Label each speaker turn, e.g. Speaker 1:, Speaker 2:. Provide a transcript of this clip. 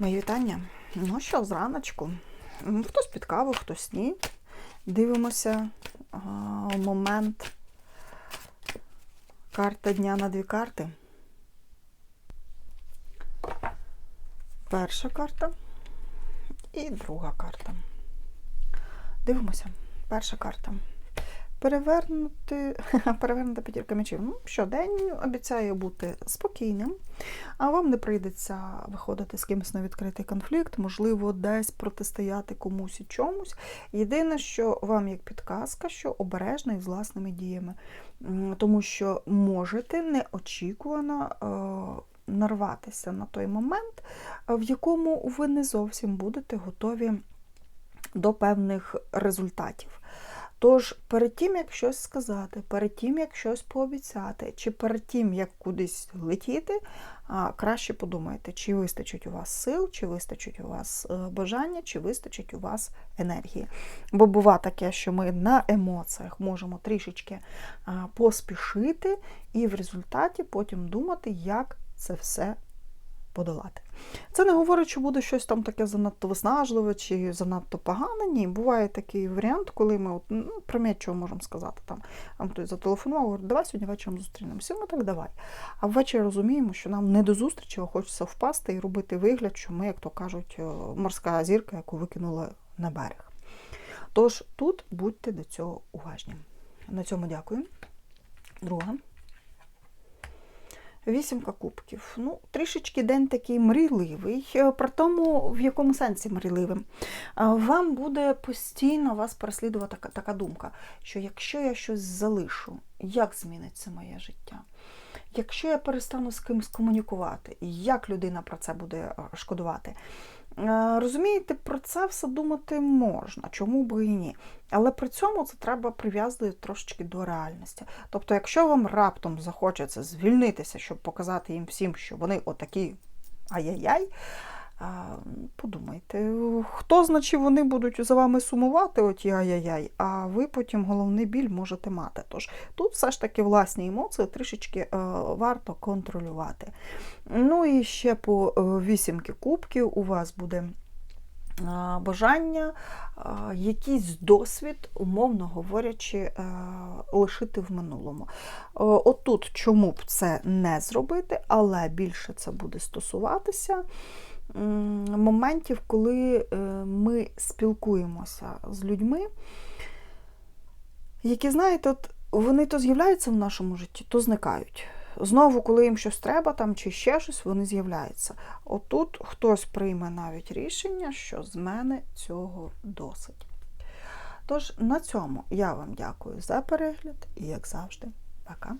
Speaker 1: Мої вітання. Ну що, зраночку. Хтось під каву, хтось ні. Дивимося а, момент. Карта дня на дві карти. Перша карта і друга карта. Дивимося. Перша карта. Перевернути, перевернута п'ятірка мечів. Ну, що, день обіцяє бути спокійним, а вам не прийдеться виходити з кимось на відкритий конфлікт, можливо, десь протистояти комусь і чомусь. Єдине, що вам як підказка, що обережно і з власними діями, тому що можете неочікувано е, нарватися на той момент, е, в якому ви не зовсім будете готові до певних результатів. Тож, перед тим, як щось сказати, перед тим, як щось пообіцяти, чи перед тим, як кудись летіти, краще подумайте, чи вистачить у вас сил, чи вистачить у вас е, бажання, чи вистачить у вас енергії. Бо бува таке, що ми на емоціях можемо трішечки поспішити і в результаті потім думати, як це все подолати. Це не говорить, що буде щось там таке занадто виснажливе чи занадто погане. Ні, буває такий варіант, коли ми от, ну, примір, чого можемо сказати. Там хтось зателефонував, говорить, давай сьогодні вечором зустрінемося. Ми так давай. А ввечері розуміємо, що нам не до зустрічі, а хочеться впасти і робити вигляд, що ми, як то кажуть, е, морська зірка, яку викинули на берег. Тож тут будьте до цього уважні. На цьому дякую. Друга. Вісімка кубків. Ну, трішечки день такий мрійливий, е, при тому, в якому сенсі мрійливим. Вам буде постійно вас переслідувати така, така думка, що якщо я щось залишу, як зміниться моє життя? Якщо я перестану з кимось комунікувати, як людина про це буде е, шкодувати? Е, Розумієте, про це все думати можна, чому би і ні. Але при цьому це треба прив'язати трошечки до реальності. Тобто, якщо вам раптом захочеться звільнитися, щоб показати їм всім, що вони отакі ай-яй-яй, подумайте, хто значить вони будуть за вами сумувати, оті ай-яй-яй, а ви потім головний біль можете мати. Тож тут все ж таки власні емоції трішечки е, варто контролювати. Ну і ще по е, вісімки кубків у вас буде бажання, якийсь досвід, умовно говорячи, е, лишити в минулому. Отут чому б це не зробити, але більше це буде стосуватися моментів, коли е, ми спілкуємося з людьми, які, знаєте, от вони то з'являються в нашому житті, то зникають. Знову, коли їм щось треба там чи ще щось, вони з'являються. Отут хтось прийме навіть рішення, що з мене цього досить. Тож на цьому я вам дякую за перегляд і, як завжди, пока.